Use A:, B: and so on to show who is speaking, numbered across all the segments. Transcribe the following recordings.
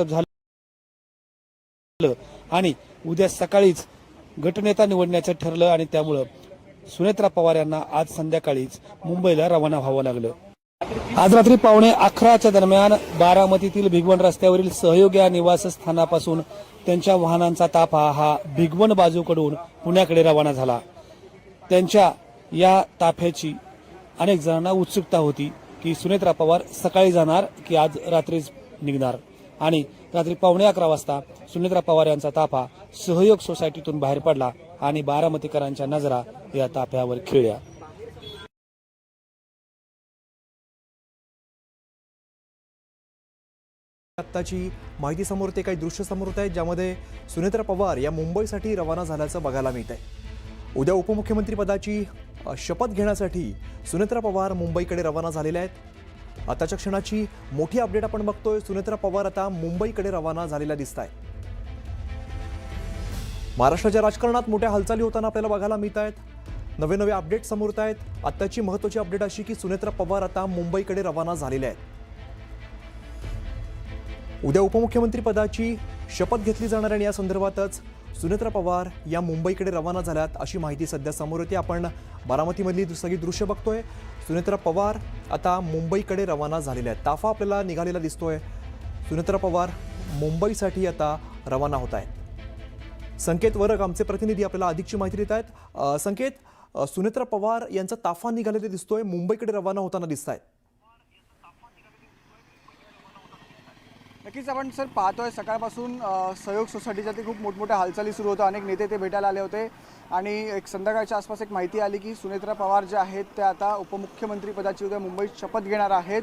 A: झालं. आणि उद्या सकाळीच गटनेता निवडण्याचं ठरलं आणि त्यामुळं सुनेत्रा पवार यांना आज संध्याकाळीच मुंबईला रवाना व्हावं लागलं. आज रात्री पावणे अकराच्या दरम्यान बारामतीतील भिगवण रस्त्यावरील सहयोग या निवासस्थानापासून त्यांच्या वाहनांचा ताफा हा भिगवण बाजूकडून पुण्याकडे रवाना झाला. त्यांच्या या ताफ्याची अनेक जणांना उत्सुकता होती की सुनेत्रा पवार सकाळी जाणार की आज रात्रीच निघणार. आणि रात्री पावणे अकरा वाजता सुनेत्रा पवार यांचा ताफा सहयोग सोसायटीतून बाहेर पडला आणि बारामतीकरांच्या नजरा या ताफ्यावर खिळल्या.
B: आत्ताची माहिती समोर ते काही दृश्य समोर होत आहेत ज्यामध्ये सुनेत्रा पवार या मुंबईसाठी रवाना झाल्याचं बघायला मिळत आहे. उद्या उपमुख्यमंत्रीपदाची पदाची शपथ घेण्यासाठी सुनेत्रा पवार मुंबईकडे रवाना झालेल्या आहेत. आताच्या क्षणाची मोठी अपडेट आपण बघतोय. सुनेत्रा पवार आता मुंबईकडे रवाना झालेल्या दिसत आहेत महाराष्ट्राच्या राजकारणात मोठ्या हालचाली होताना आपल्याला बघायला मिळत आहेत नवे नवे अपडेट समोर येत आहेत आत्ताची महत्त्वाची अपडेट अशी की सुनेत्रा पवार आता मुंबईकडे रवाना झालेल्या आहेत. उद्या उपमुख्यमंत्री पदाची शपथ घेतली जाणार आणि या संदर्भातच सुनेत्रा पवार या मुंबईकडे रवाना झाल्यात अशी माहिती सध्या समोर येते. आपण बारामतीमधली सगळी दृश्य बघतोय. सुनेत्रा पवार आता मुंबईकडे रवाना झालेल्या आहेत. ताफा आपल्याला निघालेला दिसतोय. सुनेत्रा पवार मुंबईसाठी आता रवाना होत आहेत. संकेत वरक आमचे प्रतिनिधी आपल्याला अधिकची माहिती देत आहेत. संकेत सुनेत्रा पवार यांचा ताफा निघालेला दिसतोय. मुंबईकडे रवाना होताना दिसत आहेत
C: नक्कीच आपण सर पाहतोय सकाळपासून सहयोग सोसायटीच्या ते खूप मोठमोठ्या हालचाली सुरू होत्या. अनेक नेते ते भेटायला आले होते. आणि एक संध्याकाळच्या आसपास एक माहिती आली की सुनेत्रा पवार ज्या आहेत त्या आता उपमुख्यमंत्री पदाची उद्या मुंबईत शपथ घेणार आहेत.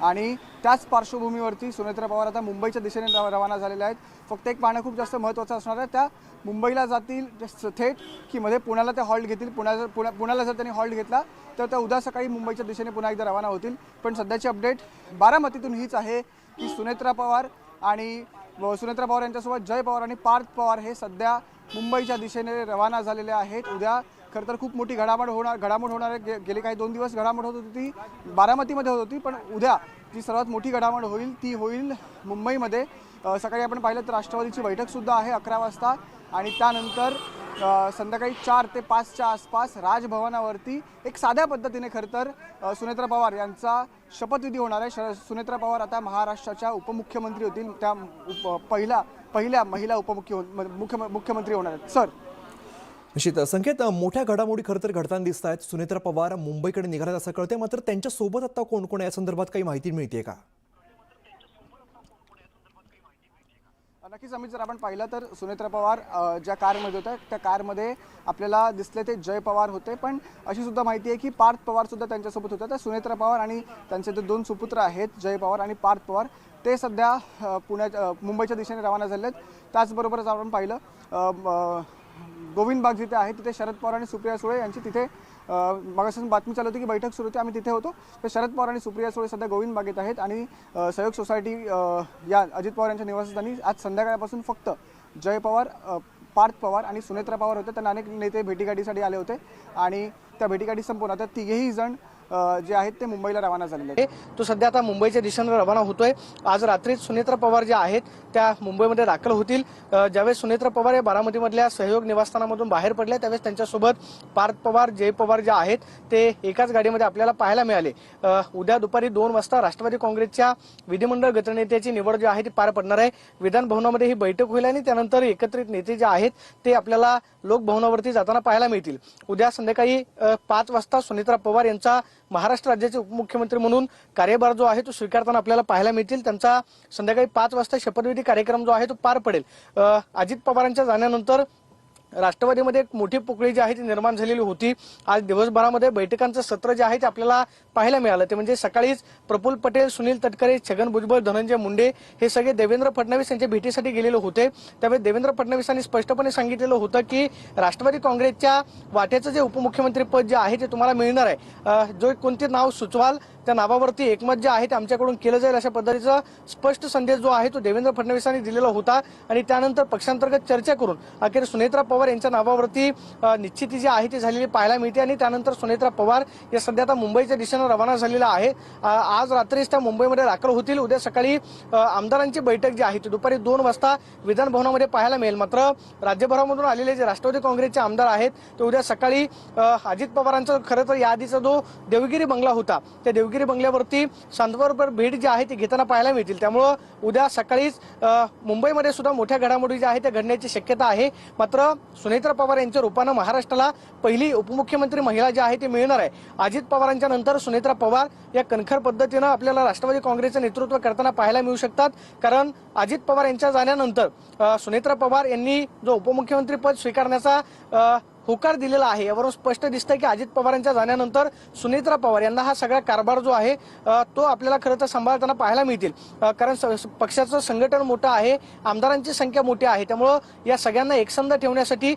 C: आणि त्याच पार्श्वभूमीवरती सुनेत्रा पवार आता मुंबईच्या दिशेने रवाना झालेल्या आहेत. फक्त एक पाहणं खूप जास्त महत्त्वाचं असणार आहे त्या मुंबईला जातील थेट की मध्ये पुण्याला ते हॉल्ट घेतील. पुण्याला पुण्या पुण्याला जर त्यांनी हॉल्ट घेतला तर त्या उद्या सकाळी मुंबईच्या दिशेने पुन्हा एकदा रवाना होतील. पण सध्याची अपडेट बारामतीतून हीच आहे की सुनेत्रा पवार आणि सुनेत्रा पवार यांच्यासोबत जय पवार आणि पार्थ पवार हे सध्या मुंबईच्या दिशेने रवाना झालेले आहेत. उद्या खरं तर खूप मोठी घडामोड होणार घडामोड होणार आहे. गे- गेले काही दोन दिवस घडामोड होत होती ती बारामतीमध्ये होत होती. पण उद्या जी सर्वात मोठी घडामोड होईल ती होईल मुंबईमध्ये. सकाळी आपण पाहिलं तर राष्ट्रवादीची बैठकसुद्धा आहे अकरा वाजता. आणि त्यानंतर संध्याकाळी चार ते पाचच्या आसपास राजभवनावरती एक साध्या पद्धतीने खरं तर सुनेत्रा पवार यांचा शपथविधी होणार आहे. श सुनेत्रा पवार आता महाराष्ट्राच्या उपमुख्यमंत्री होतील. त्या उप पहिल्या पहिल्या महिला उपमुख्य मुख्य मुख्यमंत्री होणार आहेत. सर.
B: निश्चित. संकेत मोठ्या घडामोडी खरं तर घडताना दिसत आहेत सुनेत्रा पवार मुंबईकडे निघाल्यात असं कळतंय. मात्र त्यांच्यासोबत आता कोण कोण या संदर्भात काही माहिती मिळते का?
C: नक्कीच अमित जर आपण पाहिलं तर सुनेत्रा पवार ज्या कारमध्ये होत्या त्या कारमध्ये आपल्याला दिसले ते जय पवार होते. पण अशी सुद्धा माहिती आहे की पार्थ पवार सुद्धा त्यांच्यासोबत होत्या. तर सुनेत्रा पवार आणि त्यांचे जे दोन सुपुत्र आहेत जय पवार आणि पार्थ पवार. ते सध्या पुण्याच्या मुंबईच्या दिशेने रवाना झाले आहेत त्याचबरोबरच आपण पाहिलं गोविंद बाग जिथे आहे तिथे शरद पवार आणि सुप्रिया सुळे यांची तिथे मागासून बातमी चालू होती की बैठक सुरू होती आम्ही तिथे होतो. तर शरद पवार आणि सुप्रिया सुळे सध्या गोविंद बागेत आहेत आणि सहयोग सोसायटी या अजित पवार यांच्या निवासस्थानी आज संध्याकाळपासून फक्त जय पवार पार्थ पवार आणि सुनेत्रा पवार होते. त्यांना अनेक नेते भेटीगाठीसाठी आले होते आणि त्या भेटीगाठी संपून आता तिघेही जण जे आहेत ते मुंबईला रवाना झालेले आहेत.
D: आहे तो सध्या आता मुंबईच्या दिशेने रवाना होतोय. आज रात्रीच सुनेत्रा पवार ज्या आहेत त्या मुंबईमध्ये दाखल होतील. ज्यावेळेस सुनेत्रा पवार या बारामतीमधल्या सहयोग निवासस्थानामधून बाहेर पडले त्यावेळेस त्यांच्यासोबत पार्थ पवार जय पवार जे आहेत ते एकाच गाडीमध्ये आपल्याला पाहायला मिळाले. उद्या दुपारी दोन वाजता राष्ट्रवादी काँग्रेसच्या विधिमंडळ गटनेत्याची निवड जी आहे ती पार पडणार आहे. विधानभवनामध्ये ही बैठक होईल आणि त्यानंतर एकत्रित नेते जे आहेत ते आपल्याला लोकभवनावरती जाताना पाहायला मिळतील. उद्या संध्याकाळी पाच वाजता सुनेत्रा पवार यांचा महाराष्ट्र राज्याचे उपमुख्यमंत्री म्हणून कार्यभार जो आहे तो स्वीकारताना आपल्याला पाहायला मिळतील. त्यांचा संध्याकाळी पाच वाजता शपथविधी कार्यक्रम जो आहे तो पार पडेल. अजित पवारांच्या जाण्यानंतर राष्ट्रवादीमध्ये एक मोठी पोकळी जी आहे ती निर्माण झालेली होती. आज दिवसभरामध्ये बैठकांचं सत्र जे आहे ते आपल्याला पाहायला मिळालं. ते म्हणजे सकाळीच प्रफुल्ल पटेल सुनील तटकरे छगन भुजबळ धनंजय मुंडे हे सगळे देवेंद्र फडणवीस यांच्या भेटीसाठी गेलेले होते. त्यावेळी देवेंद्र फडणवीसांनी स्पष्टपणे सांगितलेलं होतं की राष्ट्रवादी काँग्रेसच्या वाट्याचं जे उपमुख्यमंत्री पद जे आहे ते तुम्हाला मिळणार आहे. जो कोणते नाव सुचवाल त्या नावावरती एकमत जे आहे ते आमच्याकडून केलं जाईल अशा पद्धतीचा स्पष्ट संदेश जो आहे तो देवेंद्र फडणवीसांनी दिलेला होता. आणि त्यानंतर पक्षांतर्गत चर्चा करून अखेर सुनेत्रा पवार यांच्या नावावरती निश्चिती जी आहे ती झालेली पाहायला मिळते आणि त्यानंतर सुनेत्रा पवार या सध्या आता मुंबईच्या दिशेनं रवाना झालेला आहे. आज रात्रीच त्या मुंबईमध्ये दाखल होतील. उद्या सकाळी आमदारांची बैठक जी आहे ती दुपारी दोन वाजता विधान भवनामध्ये पाहायला मिळेल. मात्र राज्यभरामधून आलेले जे राष्ट्रवादी काँग्रेसचे आमदार आहेत ते उद्या सकाळी अजित पवारांचा खरं तर याआधीचा जो देवगिरी बंगला होता त्या देवगिरी बंगल्यावरती सांतवारपर भेट जी आहे ती घेताना पाहायला मिळतील. त्यामुळं उद्या सकाळीच मुंबईमध्ये सुद्धा मोठ्या घडामोडी ज्या आहेत त्या घडण्याची शक्यता आहे. मात्र सुनेत्रा पवार यांच्या रूपानं महाराष्ट्राला पहिली उपमुख्यमंत्री महिला जी आहे ती मिळणार आहे. अजित पवारांच्या नंतर सुनेत्रा पवार या कणखर पद्धतीनं आपल्याला राष्ट्रवादी काँग्रेसचं नेतृत्व करताना पाहायला मिळू शकतात. कारण अजित पवार यांच्या जाण्यानंतर सुनेत्रा पवार यांनी जो उपमुख्यमंत्री पद स्वीकारण्याचा होकार दिलेला आहे. यावरून स्पष्ट दिसतंय की अजित पवारांच्या जाण्यानंतर सुनेत्रा पवार यांना हा सगळा कारभार जो आहे तो आपल्याला खरं तर सांभाळताना पाहायला मिळतील. कारण स- पक्षाचं संघटन मोठं आहे आमदारांची संख्या मोठी आहे. त्यामुळं या सगळ्यांना एकसंध ठेवण्यासाठी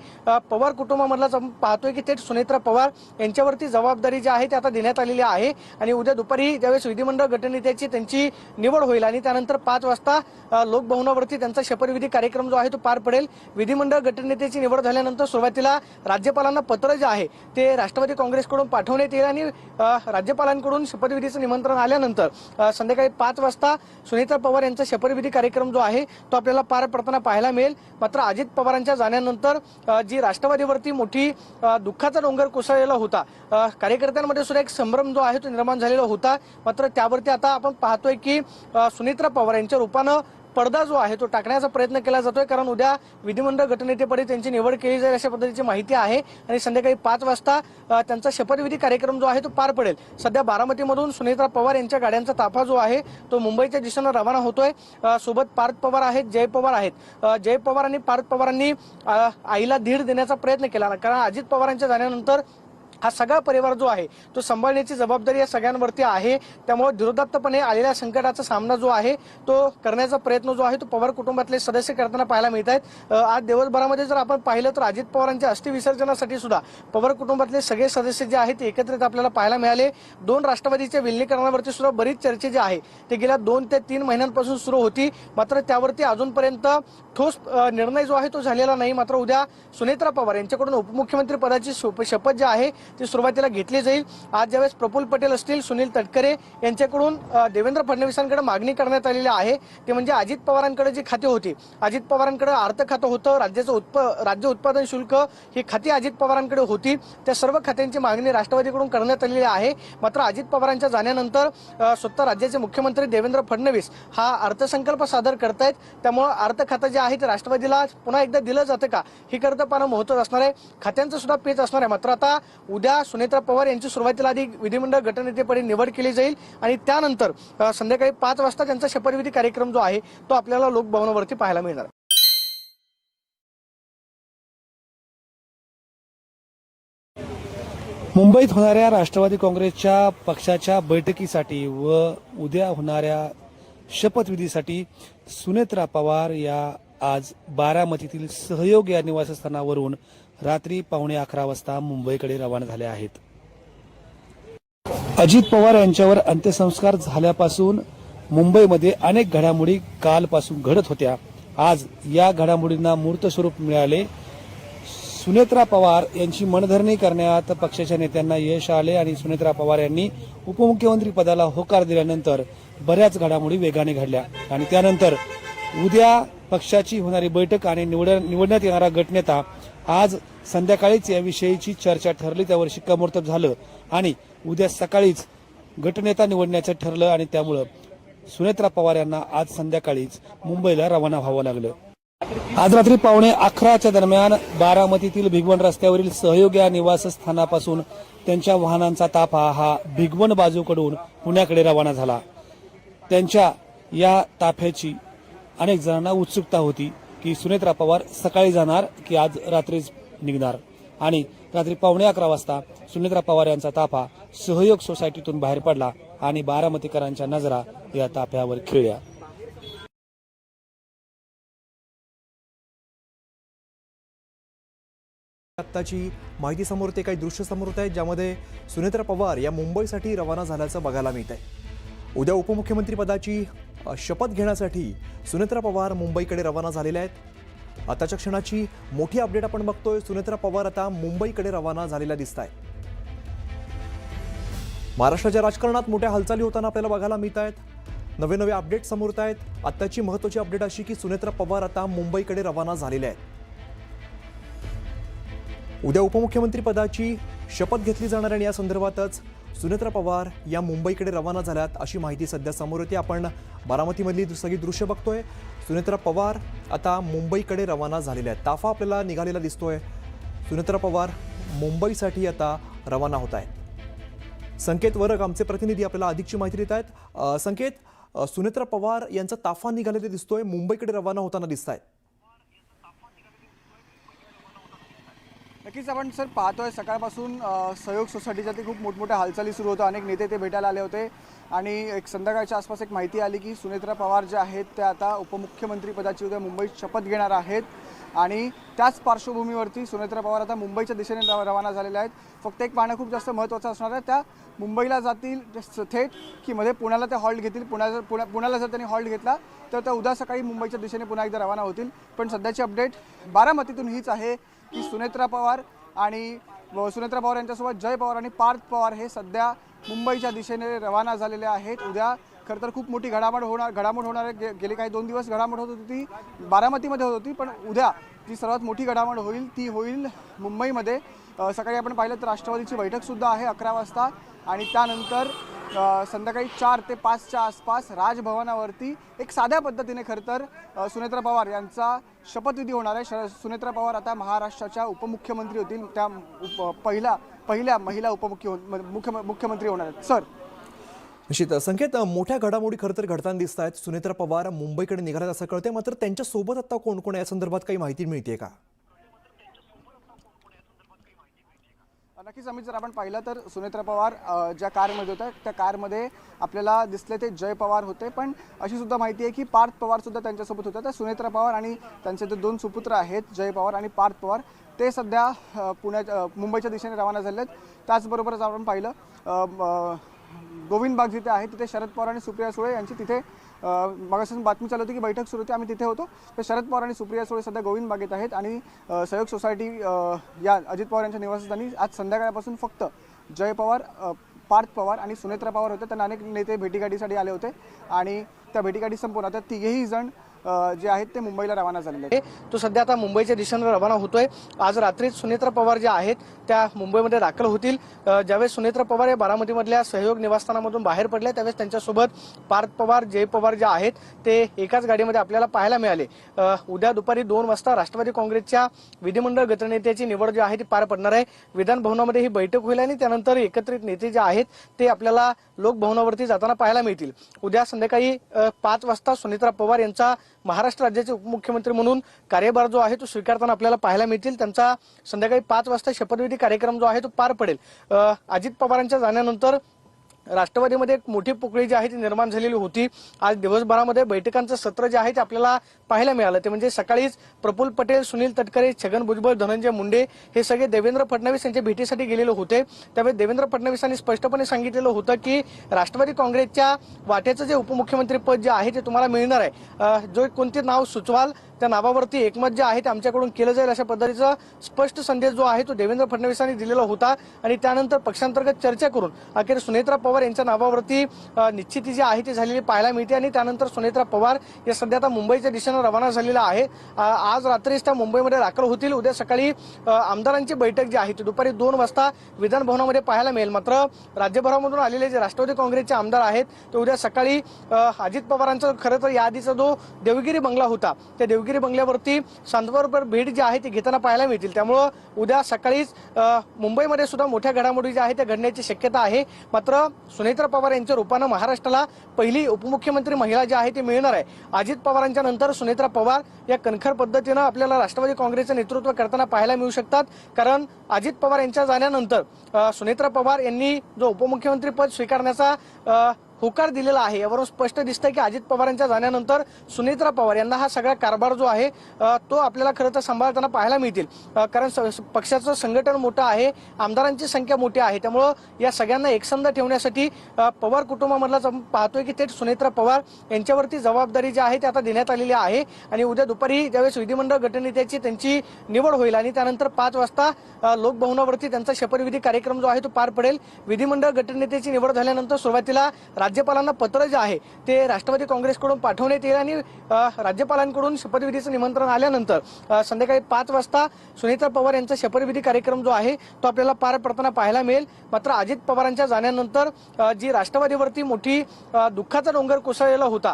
D: पवार कुटुंबामधलाच पाहतोय की थेट सुनेत्रा पवार यांच्यावरती जबाबदारी जी आहे ती आता देण्यात आलेली आहे. आणि उद्या दुपारी ज्यावेळेस विधिमंडळ गटनेत्याची त्यांची निवड होईल आणि त्यानंतर पाच वाजता लोकभवनावरती त्यांचा शपथविधी कार्यक्रम जो आहे तो पार पडेल. विधिमंडळ गटनेत्याची निवड झाल्यानंतर सुरुवातीला राज्यपालांना पत्र जे आहे ते राष्ट्रवादी काँग्रेसकडून पाठवण्यात येईल आणि राज्यपालांकडून शपथविधीचं निमंत्रण आल्यानंतर संध्याकाळी पाच वाजता सुनीता पवार यांचा शपथविधी कार्यक्रम जो आहे तो आपल्याला पार पडताना पाहायला मिळेल. मात्र अजित पवारांच्या जाण्यानंतर जी राष्ट्रवादीवरती मोठी दुःखाचा डोंगर कोसळलेला होता कार्यकर्त्यांमध्ये सुद्धा एक संभ्रम जो आहे तो निर्माण झालेला होता. मात्र त्यावरती आता आपण पाहतोय की अ, पवार यांच्या रूपानं पडदा जो आहे तो टाकण्याचा प्रयत्न केला जातोय कारण उद्या विधिमंडळ गटनेतेपदी त्यांची निवड केली जाईल अशा पद्धतीची माहिती आहे. आणि संध्याकाळी पाच वाजता त्यांचा शपथविधी कार्यक्रम जो आहे तो पार पडेल. सध्या बारामतीमधून सुनेत्रा पवार यांच्या गाड्यांचा ताफा जो आहे तो मुंबईच्या दिशेनं रवाना होतोय. सोबत पार्थ पवार आहेत जय पवार आहेत. जय पवार आणि पार्थ पवारांनी आईला धीर देण्याचा प्रयत्न केला. कारण अजित पवारांच्या जाण्यानंतर हा सगळा परिवार जो आहे तो सांभाळण्याची जबाबदारी या सगळ्यांवरती आहे. त्यामुळे दुर्दत्तपणे आलेल्या संकटाचा सामना जो आहे तो करण्याचा प्रयत्न जो आहे तो पवार कुटुंबातले सदस्य करताना पाहायला मिळत आहेत आज दिवसभरामध्ये जर आपण पाहिलं तर अजित पवारांच्या अस्थिविसर्जनासाठी सुद्धा पवार कुटुंबातले सगळे सदस्य जे आहेत ते एकत्रित आपल्याला पाहायला मिळाले. दोन राष्ट्रवादीच्या विलिनीकरणावरती सुद्धा बरीच चर्चा जी आहे ते गेल्या दोन ते तीन महिन्यांपासून सुरू होती. मात्र त्यावरती अजूनपर्यंत ठोस निर्णय जो आहे तो झालेला नाही. मात्र उद्या सुनेत्रा पवार यांच्याकडून उपमुख्यमंत्री पदाची शपथ जी आहे ती सुरुवातीला घेतली जाईल. आज ज्यावेळेस प्रफुल्ल पटेल असतील सुनील तटकरे यांच्याकडून देवेंद्र फडणवीसांकडे मागणी करण्यात आलेली आहे. ते म्हणजे अजित पवारांकडे जी खाती होती अजित पवारांकडे अर्थ खातं होतं राज्याचं उत्प राज्य उत्पादन शुल्क ही खाती अजित पवारांकडे होती. त्या सर्व खात्यांची मागणी राष्ट्रवादीकडून करण्यात आलेली आहे. मात्र अजित पवारांच्या जाण्यानंतर स्वतः राज्याचे मुख्यमंत्री देवेंद्र फडणवीस हा अर्थसंकल्प सादर करतायत. त्यामुळे अर्थ खातं जे आहे ते राष्ट्रवादीला पुन्हा एकदा दिलं जातं का? ही करता पाहणं महत्वाचं असणार आहे. खात्यांचं सुद्धा पेच असणार आहे. मात्र आता उद्या सुनेत्रा पवार यांची सुरुवातीला आधी विधिमंडळ गटनेतेपदी निवड केली जाईल आणि त्यानंतर संध्याकाळी पाच वाजता त्यांचा शपथविधी कार्यक्रम जो आहे तो आपल्याला लोकभवनावरती पाहायला मिळणार.
A: मुंबईत होणाऱ्या राष्ट्रवादी काँग्रेसच्या पक्षाच्या बैठकीसाठी व उद्या होणाऱ्या शपथविधीसाठी सुनेत्रा पवार या आज बारामतीतील सहयोग या निवासस्थानावरून रात्री पावणे अकरा वाजता मुंबईकडे रवाना झाल्या आहेत. अजित पवार यांच्यावर अंत्यसंस्कार झाल्यापासून मुंबईमध्ये अनेक घडामोडी कालपासून घडत होत्या. आज या घडामोडींना मूर्त स्वरूप मिळाले. सुनेत्रा पवार यांची मनधरणी करण्यात पक्षाच्या नेत्यांना यश आले आणि सुनेत्रा पवार यांनी उपमुख्यमंत्री पदाला होकार दिल्यानंतर बऱ्याच घडामोडी वेगाने घडल्या. आणि त्यानंतर उद्या पक्षाची होणारी बैठक आणि निवड निवडण्यात येणारा गटनेता आज संध्याकाळीच याविषयीची चर्चा ठरली त्यावर शिक्कामोर्तब झालं आणि उद्या सकाळीच गटनेता निवडण्याचं ठरलं आणि त्यामुळं सुनेत्रा पवार यांना आज संध्याकाळीच मुंबईला रवाना व्हावं लागलं. आज रात्री पावणे अकराच्या दरम्यान बारामतीतील भिगवण रस्त्यावरील सहयोग या निवासस्थानापासून त्यांच्या वाहनांचा ताफा हा भिगवण बाजूकडून पुण्याकडे रवाना झाला. त्यांच्या या ताफ्याची अनेक जणांना उत्सुकता होती की सुनेत्रा पवार सकाळी जाणार की आज रात्रीच निघणार. आणि रात्री पावणे अकरा वाजता सुनेत्रा पवार यांचा ताफा सहयोग सोसायटीतून बाहेर पडला आणि बारामतीकरांच्या नजरा या ताफ्यावर खिळल्या.
B: आत्ताची माहिती समोर ते काही दृश्य समोर होत आहेत ज्यामध्ये सुनेत्रा पवार या मुंबईसाठी रवाना झाल्याचं बघायला मिळत आहे. उद्या उपमुख्यमंत्री पदाची शपथ घेण्यासाठी सुनेत्रा पवार मुंबईकडे रवाना झालेल्या आहेत. आताच्या क्षणाची मोठी अपडेट आपण बघतोय. सुनेत्रा पवार आता मुंबईकडे रवाना झालेल्या दिसत आहेत महाराष्ट्राच्या राजकारणात मोठ्या हालचाली होताना आपल्याला बघायला मिळत आहेत नवे नवे अपडेट समोर आहेत आत्ताची महत्त्वाची अपडेट अशी की सुनेत्रा पवार आता मुंबईकडे रवाना झालेल्या आहेत. उद्या उपमुख्यमंत्री पदाची शपथ घेतली जाणार आणि या संदर्भातच सुनेत्रा पवार या मुंबईकडे रवाना झाल्यात अशी माहिती सध्या समोर येते. आपण बारामतीमधली सगळी दृश्य बघतोय. सुनेत्रा पवार आता मुंबईकडे रवाना झालेल्या आहेत. ताफा आपल्याला निघालेला दिसतोय. सुनेत्रा पवार मुंबईसाठी आता रवाना होत आहेत. संकेत वरग आमचे प्रतिनिधी आपल्याला अधिकची माहिती देत आहेत. संकेत सुनेत्रा पवार यांचा ताफा निघालेला दिसतोय मुंबईकडे रवाना होताना दिसत आहेत
C: नक्कीच आपण सर पाहतोय सकाळपासून सहयोग सोसायटीच्या ते खूप मोठमोठ्या हालचाली सुरू होत्या. अनेक नेते ते भेटायला आले होते. आणि एक संध्याकाळच्या आसपास एक माहिती आली की सुनेत्रा पवार ज्या आहेत त्या आता उपमुख्यमंत्रीपदाची उद्या मुंबईत शपथ घेणार आहेत. आणि त्याच पार्श्वभूमीवरती सुनेत्रा पवार आता मुंबईच्या दिशेने रव- रवाना झालेल्या आहेत. फक्त एक पाहणं खूप जास्त महत्त्वाचं असणार आहे त्या मुंबईला जातील थेट की मध्ये पुण्याला ते हॉल्ट घेतील. पुण्या पुण्या पुण्याला जर त्यांनी हॉल्ट घेतला तर त्या उद्या सकाळी मुंबईच्या दिशेने पुन्हा एकदा रवाना होतील. पण सध्याची अपडेट बारामतीतून हीच आहे की सुनेत्रा पवार आणि सुनेत्रा पवार यांच्यासोबत जय पवार आणि पार्थ पवार हे सध्या मुंबईच्या दिशेने रवाना झालेले आहेत. उद्या खरं तर खूप मोठी घडामोड होणार घडामोड होणार आहे. गे- गेले काही दोन दिवस घडामोड होत होती ती बारामतीमध्ये होत होती पण उद्या जी सर्वात मोठी घडामोड होईल ती होईल मुंबईमध्ये. सकाळी आपण पाहिलं तर राष्ट्रवादीची बैठकसुद्धा आहे अकरा वाजता आणि त्यानंतर संध्याकाळी चार ते पाचच्या आसपास राजभवनावरती एक साध्या पद्धतीने खरं तर सुनेत्रा पवार यांचा शपथविधी होणार आहे. श सुनेत्रा पवार आता महाराष्ट्राच्या उपमुख्यमंत्री होतील. त्या उप पहिल्या पहिल्या महिला उपमुख्य मुख्य मुख्यमंत्री होणार आहेत. सर.
B: निश्चित. संकेत मोठ्या घडामोडी खरं तर घडताना दिसत आहेत सुनेत्रा पवार मुंबईकडे निघाल्यात असं कळतंय. मात्र त्यांच्यासोबत आता कोण कोण आहे? या संदर्भात काही माहिती मिळते का?
C: नक्कीच अमित जर आपण पाहिलं तर सुनेत्रा पवार ज्या कारमध्ये होत्या त्या कारमध्ये आपल्याला दिसले ते जय पवार होते. पण अशी सुद्धा माहिती आहे की पार्थ पवार सुद्धा त्यांच्यासोबत होत्या. त्या सुनेत्रा पवार आणि त्यांचे जे दोन सुपुत्र आहेत जय पवार आणि पार्थ पवार ते सध्या पुण्या मुंबईच्या दिशेने रवाना झाले आहेत त्याचबरोबरच आपण पाहिलं गोविंद बाग जिथे आहे तिथे शरद पवार आणि सुप्रिया सुळे यांची तिथे मागासून बातमी चालू होती की बैठक सुरू होती आम्ही तिथे होतो. तर शरद पवार आणि सुप्रिया सुळे सध्या गोविंद बागेत आहेत आणि सहयोग सोसायटी या अजित पवार यांच्या निवासस्थानी आज संध्याकाळपासून फक्त जय पवार पार्थ पवार आणि सुनेत्रा पवार होते. त्यांना अनेक नेते भेटीगाठीसाठी आले होते आणि त्या भेटीगाठी संपून आता तिघेही जण जे आहेत ते मुंबईला रवाना झालेले आहेत.
D: तो सध्या आता मुंबईच्या दिशेने रवाना होतोय. आज रात्रीच सुनेत्रा पवार ज्या आहेत त्या मुंबईमध्ये दाखल होतील. ज्यावेळेस सुनेत्रा पवार या बारामतीमधल्या सहयोग निवासस्थानामधून बाहेर पडले त्यावेळेस त्यांच्यासोबत पार्थ पवार जय पवार जे आहेत ते एकाच गाडीमध्ये आपल्याला पाहायला मिळाले. उद्या दुपारी दोन वाजता राष्ट्रवादी काँग्रेसच्या विधिमंडळ गटनेत्याची निवड जी आहे ती पार पडणार आहे. विधान भवनामध्ये ही बैठक होईल आणि त्यानंतर एकत्रित नेते जे आहेत ते आपल्याला लोकभवनावरती जाताना पाहायला मिळतील. उद्या संध्याकाळी पाच वाजता सुनेत्रा पवार यांचा महाराष्ट्र राज्याचे उपमुख्यमंत्री म्हणून कार्यभार जो आहे तो स्वीकारताना आपल्याला पाहायला मिळतील. त्यांचा संध्याकाळी पाच वाजता शपथविधी कार्यक्रम जो आहे तो पार पडेल. अजित पवारांच्या जाण्यानंतर राष्ट्रवादीमध्ये एक मोठी पोकळी जी आहे ती निर्माण झालेली होती. आज दिवसभरामध्ये बैठकांचं सत्र जे आहे ते आपल्याला पाहायला मिळालं. ते म्हणजे सकाळीच प्रफुल्ल पटेल सुनील तटकरे छगन भुजबळ धनंजय मुंडे हे सगळे देवेंद्र फडणवीस यांच्या भेटीसाठी गेलेले होते. त्यावेळी देवेंद्र फडणवीसांनी स्पष्टपणे सांगितलेलं होतं की राष्ट्रवादी काँग्रेसच्या वाटेचं जे उपमुख्यमंत्री पद जे आहे ते तुम्हाला मिळणार आहे. जो कोणते नाव सुचवाल त्या नावावरती एकमत जे आहे ते आमच्याकडून केलं जाईल अशा पद्धतीचा स्पष्ट संदेश जो आहे तो देवेंद्र फडणवीसांनी दिलेला होता. आणि त्यानंतर पक्षांतर्गत चर्चा करून अखेर सुनेत्रा पवार यांच्या नावावरती निश्चिती जी आहे ती झालेली पाहायला मिळते आणि त्यानंतर सुनेत्रा पवार या सध्या आता मुंबईच्या दिशेनं रवाना झालेला आहे. आज रात्रीच त्या मुंबईमध्ये दाखल होतील. उद्या सकाळी आमदारांची बैठक जी आहे ती दुपारी दोन वाजता विधान भवनामध्ये पाहायला मिळेल. मात्र राज्यभरामधून आलेले जे राष्ट्रवादी काँग्रेसचे आमदार आहेत ते उद्या सकाळी अजित पवारांचा खरं तर याआधीचा जो देवगिरी बंगला होता त्या देवगिरी बंगल्यावरती सांतवारपर भेट जी आहे ती घेताना पाहायला मिळतील. त्यामुळं उद्या सकाळीच मुंबईमध्ये सुद्धा मोठ्या घडामोडी ज्या आहेत त्या घडण्याची शक्यता आहे. मात्र सुनेत्रा पवार यांच्या रूपानं महाराष्ट्राला पहिली उपमुख्यमंत्री महिला जी आहे ती मिळणार आहे. अजित पवारांच्या नंतर सुनेत्रा पवार या कणखर पद्धतीनं आपल्याला राष्ट्रवादी काँग्रेसचं नेतृत्व करताना पाहायला मिळू शकतात. कारण अजित पवार यांच्या जाण्यानंतर सुनेत्रा पवार यांनी जो उपमुख्यमंत्री पद स्वीकारण्याचा होकार दिलेला आहे. यावरून स्पष्ट दिसतं की अजित पवारांच्या जाण्यानंतर सुनेत्रा पवार यांना हा सगळा कारभार जो आहे तो आपल्याला खरं तर सांभाळताना पाहायला मिळतील. कारण स- पक्षाचं संघटन मोठं आहे आमदारांची संख्या मोठी आहे. त्यामुळं या सगळ्यांना एकसंध ठेवण्यासाठी पवार कुटुंबामधलाच पाहतोय की थेट सुनेत्रा पवार यांच्यावरती जबाबदारी जी आहे ती आता देण्यात आलेली आहे. आणि उद्या दुपारी ज्यावेळेस विधिमंडळ गटनेत्याची त्यांची निवड होईल आणि त्यानंतर पाच वाजता लोकभवनावरती त्यांचा शपथविधी कार्यक्रम जो आहे तो पार पडेल. विधिमंडळ गटनेत्याची निवड झाल्यानंतर सुरुवातीला राज्यपालांना पत्र जे आहे ते राष्ट्रवादी काँग्रेसकडून पाठवण्यात येईल आणि राज्यपालांकडून शपथविधीचं निमंत्रण आल्यानंतर संध्याकाळी पाच वाजता सुनीता पवार यांचा शपथविधी कार्यक्रम जो आहे तो आपल्याला पार पडताना पाहायला मिळेल. मात्र अजित पवारांच्या जाण्यानंतर जी राष्ट्रवादीवरती मोठी दुःखाचा डोंगर कोसळलेला होता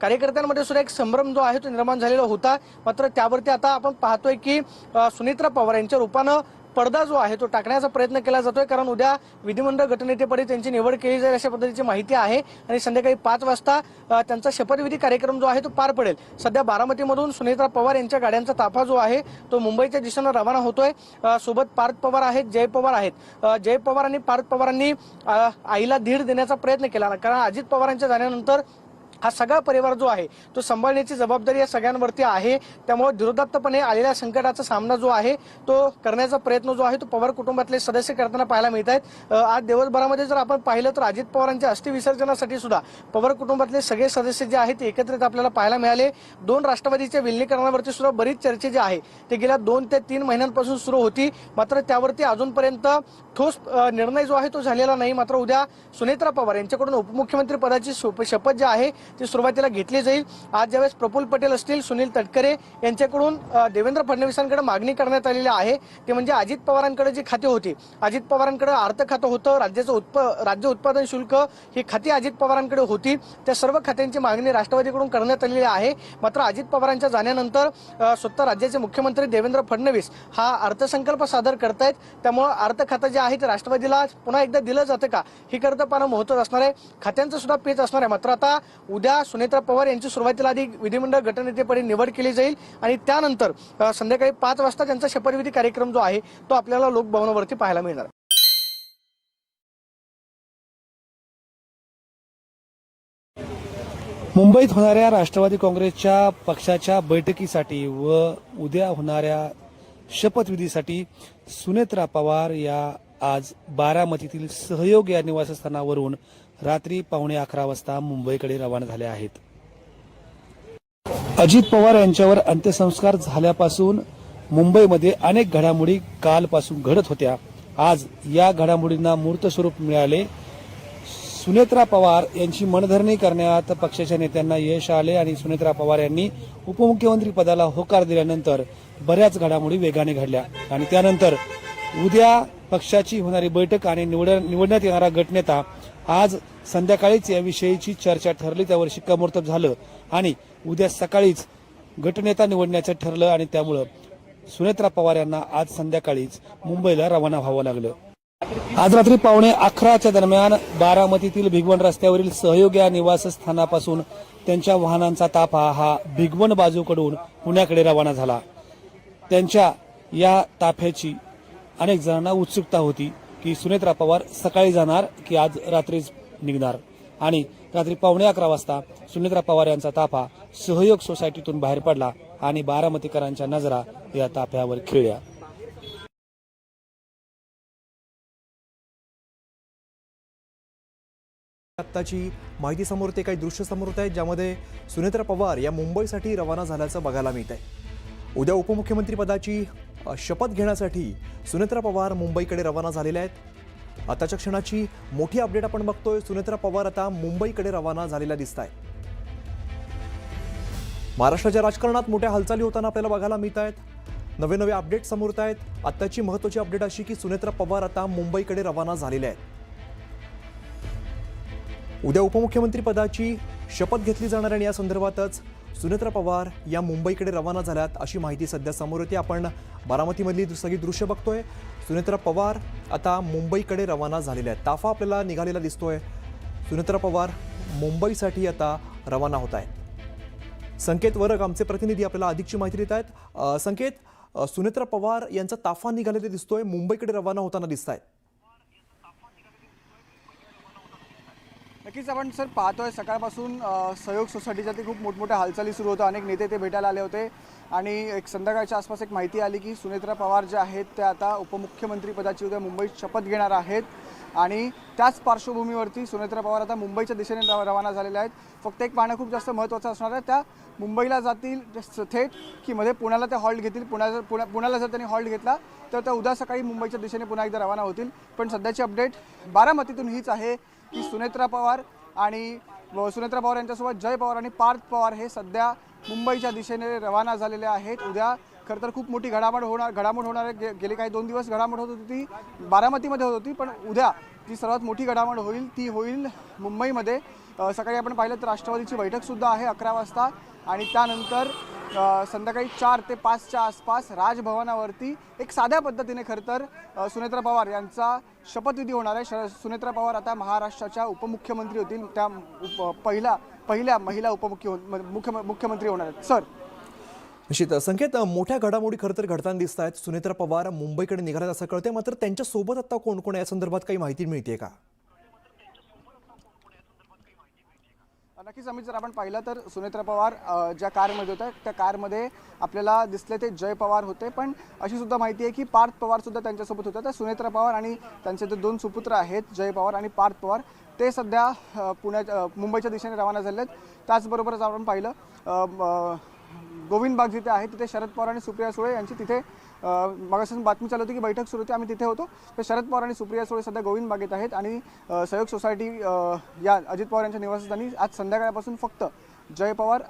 D: कार्यकर्त्यांमध्ये सुद्धा एक संभ्रम जो आहे तो निर्माण झालेला होता. मात्र त्यावरती आता आपण पाहतोय की अ, पवार यांच्या रूपानं पडदा जो आहे तो टाकण्याचा प्रयत्न केला जातोय कारण उद्या विधिमंडळ गटनेतेपदी त्यांची निवड केली जाईल अशा पद्धतीची माहिती आहे. आणि संध्याकाळी पाच वाजता त्यांचा शपथविधी कार्यक्रम जो आहे तो पार पडेल. सध्या बारामतीमधून सुनेत्रा पवार यांच्या गाड्यांचा ताफा जो आहे तो मुंबईच्या दिशेनं रवाना होतोय. सोबत पार्थ पवार आहेत जय पवार आहेत. जय पवार आणि पार्थ पवारांनी आईला धीर देण्याचा प्रयत्न केला. कारण अजित पवारांच्या जाण्यानंतर हा सगळा परिवार जो आहे तो सांभाळण्याची जबाबदारी या सगळ्यांवरती आहे. त्यामुळे दुर्दत्तपणे आलेल्या संकटाचा सामना जो आहे तो करण्याचा प्रयत्न जो आहे तो पवार कुटुंबातले सदस्य करताना पाहायला मिळत आहेत आज दिवसभरामध्ये जर आपण पाहिलं तर अजित पवारांच्या अस्थिविसर्जनासाठी सुद्धा पवार कुटुंबातले सगळे सदस्य जे आहेत ते एकत्रित आपल्याला पाहायला मिळाले. दोन राष्ट्रवादीच्या विलिनीकरणावरती सुद्धा बरीच चर्चा जी आहे ते गेल्या दोन ते तीन महिन्यांपासून सुरू होती. मात्र त्यावरती अजूनपर्यंत ठोस निर्णय जो आहे तो झालेला नाही. मात्र उद्या सुनेत्रा पवार यांच्याकडून उपमुख्यमंत्री पदाची शप- शपथ जी आहे ती सुरुवातीला घेतली जाईल. आज ज्यावेळेस प्रफुल्ल पटेल असतील सुनील तटकरे यांच्याकडून देवेंद्र फडणवीसांकडे मागणी करण्यात आलेली आहे. ते म्हणजे अजित पवारांकडे जी खाती होती अजित पवारांकडे अर्थ खातं होतं राज्याचं उत्प राज्य उत्पादन शुल्क ही खाती अजित पवारांकडे होती. त्या सर्व खात्यांची मागणी राष्ट्रवादीकडून करण्यात आलेली आहे. मात्र अजित पवारांच्या जाण्यानंतर स्वतः राज्याचे मुख्यमंत्री देवेंद्र फडणवीस हा अर्थसंकल्प सादर करतायत. त्यामुळे अर्थ खातं जे आहे ते राष्ट्रवादीला पुन्हा एकदा दिलं जातं का? ही करता पाहणं महत्वाचं असणार आहे. खात्यांचं सुद्धा पेच असणार आहे. मात्र आता उद्या सुनेत्रा पवार यांची सुरुवातीला आधी विधिमंडळ गटनेतेपदी निवड केली जाईल आणि त्यानंतर संध्याकाळी पाच वाजता त्यांचा शपथविधी कार्यक्रम जो आहे तो आपल्याला लोकभवनावरती पाहायला मिळणार.
A: मुंबईत होणाऱ्या राष्ट्रवादी काँग्रेसच्या पक्षाच्या बैठकीसाठी व उद्या होणाऱ्या शपथविधीसाठी सुनेत्रा पवार या आज बारामतीतील सहयोग या निवासस्थानावरून रात्री पावणे अकरा वाजता मुंबईकडे रवाना झाल्या आहेत. अजित पवार यांच्यावर अंत्यसंस्कार झाल्यापासून मुंबईमध्ये अनेक घडामोडी कालपासून घडत होत्या. आज या घडामोडींना मूर्त स्वरूप मिळाले. सुनेत्रा पवार यांची मनधरणी करण्यात पक्षाच्या नेत्यांना यश आले आणि सुनेत्रा पवार यांनी उपमुख्यमंत्री पदाला होकार दिल्यानंतर बऱ्याच घडामोडी वेगाने घडल्या. आणि त्यानंतर उद्या पक्षाची होणारी बैठक आणि निवड निवडण्यात येणारा गटनेता आज संध्याकाळीच याविषयीची चर्चा ठरली. त्यावर शिक्कामोर्तब झालं आणि उद्या सकाळीच गटनेता निवडण्याचं ठरलं आणि त्यामुळं सुनेत्रा पवार यांना आज संध्याकाळीच मुंबईला रवाना व्हावं लागलं. आज रात्री पावणे अकराच्या दरम्यान बारामतीतील भिगवण रस्त्यावरील सहयोग या निवासस्थानापासून त्यांच्या वाहनांचा ताफा हा भिगवण बाजूकडून पुण्याकडे रवाना झाला. त्यांच्या या ताफ्याची अनेक जणांना उत्सुकता होती. की सुनेत्रा पवार सकाळी जाणार की आज रात्रीच निघणार. आणि रात्री पावणे अकरा वाजता सुनेत्रा पवार यांचा ताफा सहयोग सोसायटीतून बाहेर पडला आणि बारामतीकरांच्या नजरा या ताफ्यावर खिळल्या.
B: आत्ताची माहिती समोर ते काही दृश्य समोर येत आहेत ज्यामध्ये सुनेत्रा पवार या मुंबईसाठी रवाना झाल्याचं बघायला मिळत आहे उद्या उपमुख्यमंत्रीपदाची शपथ घेण्यासाठी सुनेत्रा पवार मुंबईकडे रवाना झालेल्या आहेत. आताच्या क्षणाची मोठी अपडेट आपण बघतोय. सुनेत्रा पवार आता मुंबईकडे रवाना झालेल्या दिसत आहेत महाराष्ट्राच्या राजकारणात मोठ्या हालचाली होताना आपल्याला बघायला मिळत आहेत नवे नवे अपडेट समोर येत आहेत आत्ताची महत्त्वाची अपडेट अशी की सुनेत्रा पवार आता मुंबईकडे रवाना झालेल्या आहेत. उद्या उपमुख्यमंत्री पदाची शपथ घेतली जाणार आणि या संदर्भातच सुनेत्रा पवार या मुंबईकडे रवाना झाल्यात अशी माहिती सध्या समोर येते. आपण बारामतीमधली सगळी दृश्य बघतोय. सुनेत्रा पवार आता मुंबईकडे रवाना झालेल्या आहेत. ताफा आपल्याला निघालेला दिसतोय. सुनेत्रा पवार मुंबईसाठी आता रवाना होत आहेत. संकेत वरग आमचे प्रतिनिधी आपल्याला अधिकची माहिती देत आहेत. संकेत सुनेत्रा पवार यांचा ताफा निघालेला दिसतोय. मुंबईकडे रवाना होताना दिसत आहेत
C: नक्कीच आपण सर पाहतोय सकाळपासून सहयोग सोसायटीच्या ते खूप मोठमोठ्या हालचाली सुरू होत्या. अनेक नेते ते भेटायला आले होते. आणि एक संध्याकाळच्या आसपास एक माहिती आली की सुनेत्रा पवार ज्या आहेत त्या आता उपमुख्यमंत्री पदाची उद्या मुंबईत शपथ घेणार आहेत. आणि त्याच पार्श्वभूमीवरती सुनेत्रा पवार आता मुंबईच्या दिशेने रव- रवाना झालेल्या आहेत. फक्त एक पाहणं खूप जास्त महत्त्वाचं असणार आहे त्या मुंबईला जातील थेट की मध्ये पुण्याला ते हॉल्ट घेतील. पुण्या पुण्या पुण्याला जर त्यांनी हॉल्ट घेतला तर त्या उद्या सकाळी मुंबईच्या दिशेने पुन्हा एकदा रवाना होतील. पण सध्याची अपडेट बारामतीतून हीच आहे. की सुनेत्रा पवार आणि सुनेत्रा पवार यांच्यासोबत जय पवार आणि पार्थ पवार हे सध्या मुंबईच्या दिशेने रवाना झालेले आहेत. उद्या खरं तर खूप मोठी घडामोड होणार घडामोड होणार आहे. गे- गेले काही दोन दिवस घडामोड होत होती ती बारामतीमध्ये होत होती पण उद्या जी सर्वात मोठी घडामोड होईल ती होईल मुंबईमध्ये. सकाळी आपण पाहिलं तर राष्ट्रवादीची बैठकसुद्धा आहे अकरा वाजता आणि त्यानंतर संध्याकाळी चार ते पाचच्या आसपास राजभवनावरती एक साध्या पद्धतीने खरं तर सुनेत्रा पवार यांचा शपथविधी होणार आहे. श सुनेत्रा पवार आता महाराष्ट्राच्या उपमुख्यमंत्री होतील. त्या उप पहिला पहिल्या महिला उपमुख्य मुख्य मुख्यमंत्री होणार आहेत. सर.
B: निश्चित. संकेत मोठ्या घडामोडी खरं तर घडताना दिसत आहेत सुनेत्रा पवार मुंबईकडे निघाल्यात असं कळतंय. मात्र त्यांच्यासोबत आता कोण कोण आहे? या संदर्भात काही माहिती मिळते का?
C: नक्कीच अमित जर आपण पाहिलं तर सुनेत्रा पवार ज्या कारमध्ये होत्या त्या कारमध्ये आपल्याला दिसले ते जय पवार होते. पण अशी सुद्धा माहिती आहे की पार्थ पवार सुद्धा त्यांच्यासोबत होत्या तर सुनेत्रा पवार आणि त्यांचे जे दोन सुपुत्र आहेत जय पवार आणि पार्थ पवार ते सध्या पुण्याच्या मुंबईच्या दिशेने रवाना झाले आहेत त्याचबरोबरच आपण पाहिलं गोविंद बाग जिथे आहे तिथे शरद पवार आणि सुप्रिया सुळे यांची तिथे मागासून बातमी चालू होती की बैठक सुरू होती आम्ही तिथे होतो. तर शरद पवार आणि सुप्रिया सुळे सध्या गोविंद बागेत आहेत आणि सहयोग सोसायटी या अजित पवार यांच्या निवासस्थानी आज संध्याकाळपासून फक्त जय पवार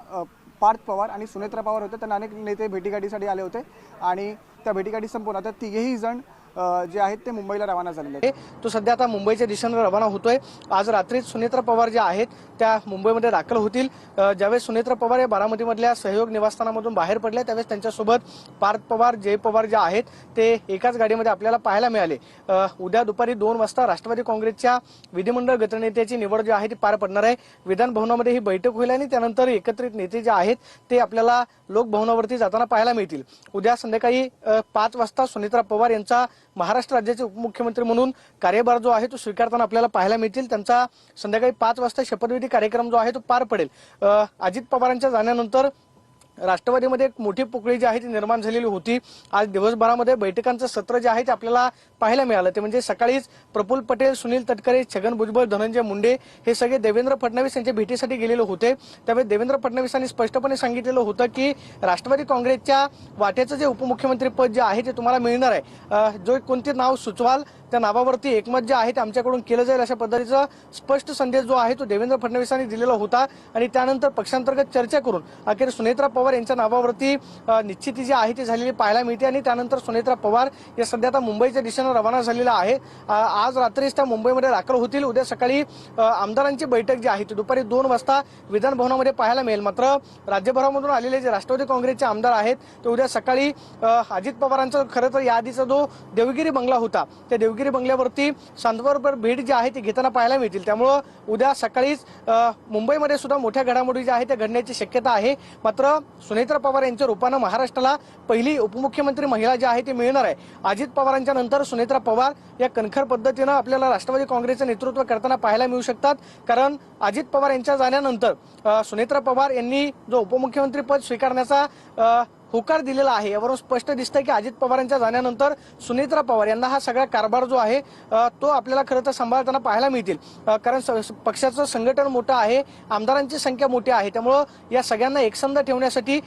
C: पार्थ पवार आणि सुनेत्रा पवार होते. त्यांना अनेक नेते भेटीगाठीसाठी आले होते आणि त्या भेटीगाठी संपून आता तिघेही जण जे आहेत ते मुंबईला रवाना झालेले आहेत.
D: तो सध्या आता मुंबईच्या दिशेनं रवाना होतोय. आज रात्री सुनेत्रा पवार ज्या आहेत त्या मुंबईमध्ये दाखल होतील. ज्यावेळेस सुनेत्रा पवार या बारामतीमधल्या सहयोग निवासस्थानामधून बाहेर पडल्या त्यावेळेस त्यांच्यासोबत पार्थ पवार जय पवार जे आहेत ते एकाच गाडीमध्ये आपल्याला पाहायला मिळाले. उद्या दुपारी दोन वाजता राष्ट्रवादी काँग्रेसच्या विधिमंडळ गटनेत्याची निवड जी आहे ती पार पडणार आहे. विधान भवनामध्ये ही बैठक होईल आणि त्यानंतर एकत्रित नेते जे आहेत ते आपल्याला लोकभवनावरती जाताना पाहायला मिळतील. उद्या संध्याकाळी पाच वाजता सुनेत्रा पवार यांचा महाराष्ट्र राज्याचे उपमुख्यमंत्री म्हणून कार्यभार जो आहे तो स्वीकारताना आपल्याला पाहायला मिळतील. त्यांचा संध्याकाळी पाच वाजता शपथविधी कार्यक्रम जो आहे तो पार पडेल. अजित पवारांच्या जाण्यानंतर राष्ट्रवादीमध्ये एक मोठी पोकळी जी आहे ती निर्माण झालेली होती. आज दिवसभरामध्ये बैठकांचं सत्र जे आहे ते आपल्याला पाहायला मिळालं. ते म्हणजे सकाळीच प्रफुल्ल पटेल सुनील तटकरे छगन भुजबळ धनंजय मुंडे हे सगळे देवेंद्र फडणवीस यांच्या भेटीसाठी गेलेले होते. त्यावेळी देवेंद्र फडणवीसांनी स्पष्टपणे सांगितलेलं होतं की राष्ट्रवादी काँग्रेसच्या वाट्याचं जे उपमुख्यमंत्री पद जे आहे ते तुम्हाला मिळणार आहे. जो कोणते नाव सुचवाल त्या नावावरती एकमत जे आहे ते आमच्याकडून केलं जाईल अशा पद्धतीचा स्पष्ट संदेश जो आहे तो देवेंद्र फडणवीसांनी दिलेला होता. आणि त्यानंतर पक्षांतर्गत चर्चा करून अखेर सुनेत्रा पवार यांच्या नावावरती निश्चिती जी आहे ती झालेली पाहायला मिळते आणि त्यानंतर सुनेत्रा पवार या सध्या आता मुंबईच्या दिशेनं रवाना झालेला आहे. आज रात्रीच त्या मुंबईमध्ये दाखल होतील. उद्या सकाळी आमदारांची बैठक जी आहे ती दुपारी दोन वाजता विधान भवनामध्ये पाहायला मिळेल. मात्र राज्यभरामधून आलेले जे राष्ट्रवादी काँग्रेसचे आमदार आहेत ते उद्या सकाळी अजित पवारांचा खरं तर याआधीचा जो देवगिरी बंगला होता त्या देवगिरी बंगल्यावरती सांतवरपर भेट जी आहे ती घेताना पाहायला मिळतील. त्यामुळं उद्या सकाळीच मुंबईमध्ये सुद्धा मोठ्या घडामोडी ज्या आहेत त्या घडण्याची शक्यता आहे. मात्र सुनेत्रा पवार यांच्या रूपानं महाराष्ट्राला पहिली उपमुख्यमंत्री महिला जी आहे ती मिळणार आहे. अजित पवारांच्या नंतर सुनेत्रा पवार या कणखर पद्धतीनं आपल्याला राष्ट्रवादी काँग्रेसचं नेतृत्व करताना पाहायला मिळू शकतात. कारण अजित पवार यांच्या जाण्यानंतर सुनेत्रा पवार यांनी जो उपमुख्यमंत्री पद स्वीकारण्याचा होकार दिलेला आहे. यावरून स्पष्ट दिसतंय की अजित पवारांच्या जाण्यानंतर सुनेत्रा पवार यांना हा सगळा कारभार जो आहे तो आपल्याला खरं तर सांभाळताना पाहायला मिळतील. कारण पक्षाचं संघटन मोठं आहे आमदारांची संख्या मोठी आहे. त्यामुळं या सगळ्यांना एकसंध ठेवण्यासाठी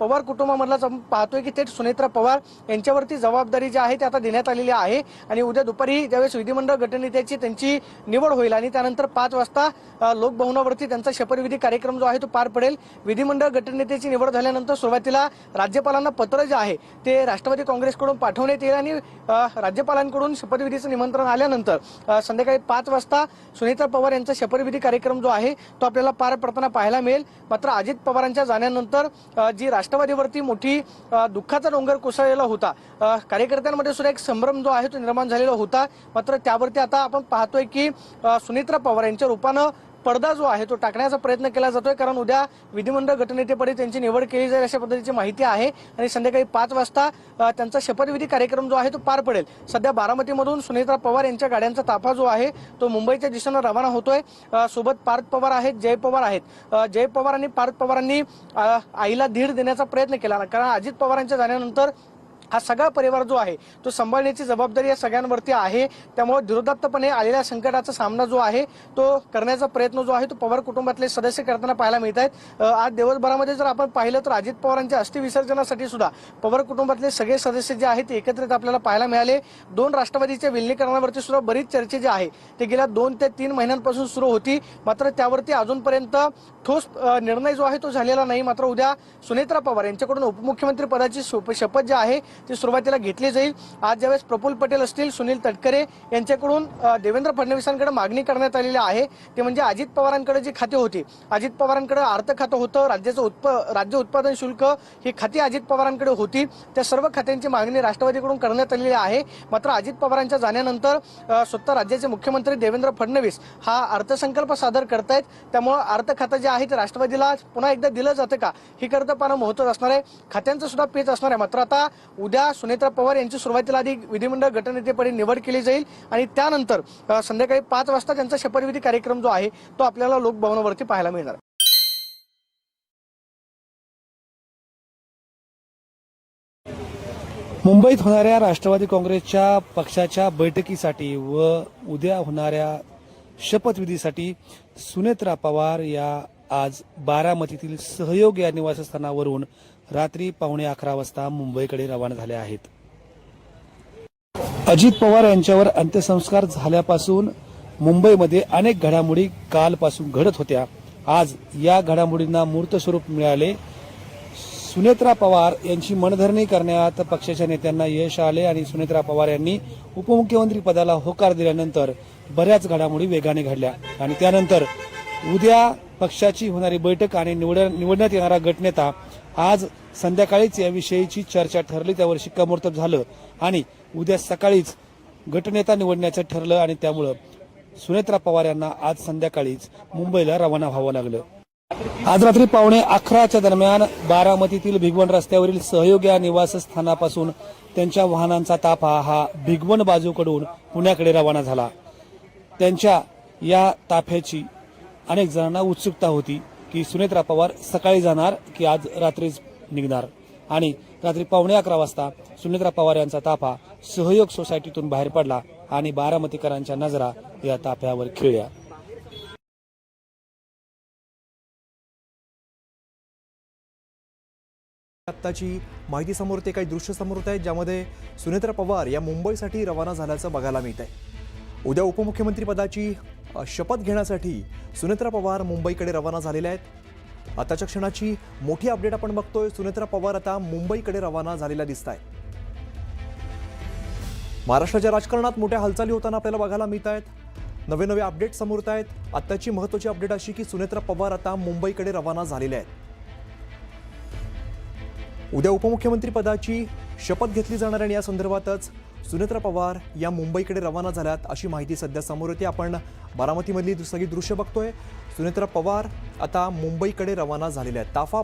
D: पवार कुटुंबामधलाच आपण पाहतोय की थेट सुनेत्रा पवार यांच्यावरती जबाबदारी जी आहे ती आता देण्यात आलेली आहे. आणि उद्या दुपारी ज्यावेळेस विधिमंडळ गटनेत्याची त्यांची निवड होईल आणि त्यानंतर पाच वाजता लोकभवनावरती त्यांचा शपथविधी कार्यक्रम जो आहे तो पार पडेल. विधिमंडळ गटनेत्याची निवड झाल्यानंतर सुरुवातीला राज्यपालांना पत्र जे आहे ते राष्ट्रवादी काँग्रेसकडून पाठवण्यात येईल आणि राज्यपालांकडून शपथविधीचं निमंत्रण आल्यानंतर संध्याकाळी पाच वाजता सुनीता पवार यांचा शपथविधी कार्यक्रम जो आहे तो आपल्याला पार पडताना पाहायला मिळेल. मात्र अजित पवारांच्या जाण्यानंतर जी राष्ट्रवादीवरती मोठी दुःखाचा डोंगर कोसळलेला होता कार्यकर्त्यांमध्ये सुद्धा एक संभ्रम जो आहे तो निर्माण झालेला होता. मात्र त्यावरती आता आपण पाहतोय की अ, पवार यांच्या रूपानं पडदा जो आहे तो टाकण्याचा प्रयत्न केला जातोय कारण उद्या विधिमंडळ गटनेतेपदी त्यांची निवड केली जाईल अशा पद्धतीची माहिती आहे. आणि संध्याकाळी पाच वाजता त्यांचा शपथविधी कार्यक्रम जो आहे तो पार पडेल. सध्या बारामतीमधून सुनेत्रा पवार यांच्या गाड्यांचा ताफा जो आहे तो मुंबईच्या दिशेनं रवाना होतोय. सोबत पार्थ पवार आहेत जय पवार आहेत. जय पवार आणि पार्थ पवारांनी आईला धीर देण्याचा प्रयत्न केला. कारण अजित पवारांच्या जाण्यानंतर हा सगळा परिवार जो आहे तो सांभाळण्याची जबाबदारी या सगळ्यांवरती आहे. त्यामुळे विरोधात्तपणे आलेल्या संकटाचा सामना जो आहे तो करण्याचा प्रयत्न जो आहे तो पवार कुटुंबातले सदस्य करताना पाहायला मिळत आहेत आज दिवसभरामध्ये जर आपण पाहिलं तर अजित पवारांच्या अस्थि विसर्जनासाठी सुद्धा पवार कुटुंबातले सगळे सदस्य जे आहेत ते एकत्रित आपल्याला पाहायला मिळाले. दोन राष्ट्रवादीच्या विलिनीकरणावरती सुद्धा बरीच चर्चा जी आहे ते गेल्या दोन ते तीन महिन्यांपासून सुरू होती. मात्र त्यावरती अजूनपर्यंत ठोस निर्णय जो आहे तो झालेला नाही. मात्र उद्या सुनेत्रा पवार यांच्याकडून उपमुख्यमंत्री पदाची शप- शपथ जी आहे ती सुरुवातीला घेतली जाईल. आज ज्यावेळेस प्रफुल्ल पटेल असतील सुनील तटकरे यांच्याकडून देवेंद्र फडणवीसांकडे मागणी करण्यात आलेली आहे. ते म्हणजे अजित पवारांकडे जी खाती होती अजित पवारांकडे अर्थ खातं होतं राज्याचं उत्प राज्य उत्पादन शुल्क ही खाती अजित पवारांकडे होती. त्या सर्व खात्यांची मागणी राष्ट्रवादीकडून करण्यात आलेली आहे. मात्र अजित पवारांच्या जाण्यानंतर स्वतः राज्याचे मुख्यमंत्री देवेंद्र फडणवीस हा अर्थसंकल्प सादर करतायत. त्यामुळे अर्थ खातं जे आहे ते राष्ट्रवादीला पुन्हा एकदा दिलं जातं का? ही करता पानं महत्वाचं असणार आहे. खात्यांचं सुद्धा पेच असणार आहे. मात्र आता उद्या सुनेत्रा पवार यांची सुरुवातीला आधी विधिमंडळ गटनेतेपदी निवड केली जाईल आणि त्यानंतर संध्याकाळी पाच वाजता त्यांचा शपथविधी कार्यक्रम जो आहे तो आपल्याला लोकभवनावरती पाहायला मिळणार.
A: मुंबईत होणाऱ्या राष्ट्रवादी काँग्रेसच्या पक्षाच्या बैठकीसाठी व उद्या होणाऱ्या शपथविधीसाठी सुनेत्रा पवार या आज बारामतीतील सहयोग या निवासस्थानावरून रात्री पावणे अकरा वाजता मुंबईकडे रवाना झाल्या आहेत. अजित पवार यांच्यावर अंत्यसंस्कार झाल्यापासून मुंबईमध्ये अनेक घडामोडी कालपासून घडत होत्या. आज या घडामोडींना मूर्त स्वरूप मिळाले. सुनेत्रा पवार यांची मनधरणी करण्यात पक्षाच्या नेत्यांना यश आले आणि सुनेत्रा पवार यांनी उपमुख्यमंत्री पदाला होकार दिल्यानंतर बऱ्याच घडामोडी वेगाने घडल्या. आणि त्यानंतर उद्या पक्षाची होणारी बैठक आणि निवड निवडण्यात येणारा गटनेता आज संध्याकाळीच याविषयीची चर्चा ठरली. त्यावर शिक्कामोर्तब झालं आणि उद्या सकाळीच गटनेता निवडण्याचं ठरलं आणि त्यामुळं सुनेत्रा पवार यांना आज संध्याकाळीच मुंबईला रवाना व्हावं लागलं. आज रात्री पावणे अकराच्या दरम्यान बारामतीतील भिगवण रस्त्यावरील सहयोग या निवासस्थानापासून त्यांच्या वाहनांचा ताफा हा भिगवण बाजूकडून पुण्याकडे रवाना झाला. त्यांच्या या ताफ्याची अनेक जणांना उत्सुकता होती. की सुनेत्रा पवार सकाळी जाणार की आज रात्रीच निघणार. आणि रात्री पावणे अकरा वाजता सुनेत्रा पवार यांचा ताफा सहयोग सोसायटीतून बाहेर पडला आणि बारामतीकरांच्या नजरा या ताफ्यावर खिळल्या.
B: आत्ताची माहिती समोर ते काही दृश्य समोर होत आहेत ज्यामध्ये सुनेत्रा पवार या मुंबईसाठी रवाना झाल्याचं बघायला मिळत आहे उद्या उपमुख्यमंत्रीपदाची शपथ घेण्यासाठी सुनेत्रा पवार मुंबईकडे रवाना झालेल्या आहेत. आताच्या क्षणाची मोठी अपडेट आपण बघतोय. सुनेत्रा पवार आता मुंबईकडे रवाना झालेल्या दिसत आहेत महाराष्ट्राच्या राजकारणात मोठ्या हालचाली होताना आपल्याला बघायला मिळत आहेत नवे नवे अपडेट समोर येत आहेत आत्ताची महत्त्वाची अपडेट अशी की सुनेत्रा पवार आता मुंबईकडे रवाना झालेल्या आहेत. उद्या उपमुख्यमंत्री पदाची शपथ घेतली जाणार आणि या संदर्भातच सुनेत्रा पवार या मुंबईकडे रवाना झाल्यात अशी माहिती सध्या समोर येते. आपण बारामतीमधली सगळी दृश्य बघतोय. सुनेत्रा पवार आता मुंबईकडे रवाना झालेल्या आहेत. ताफा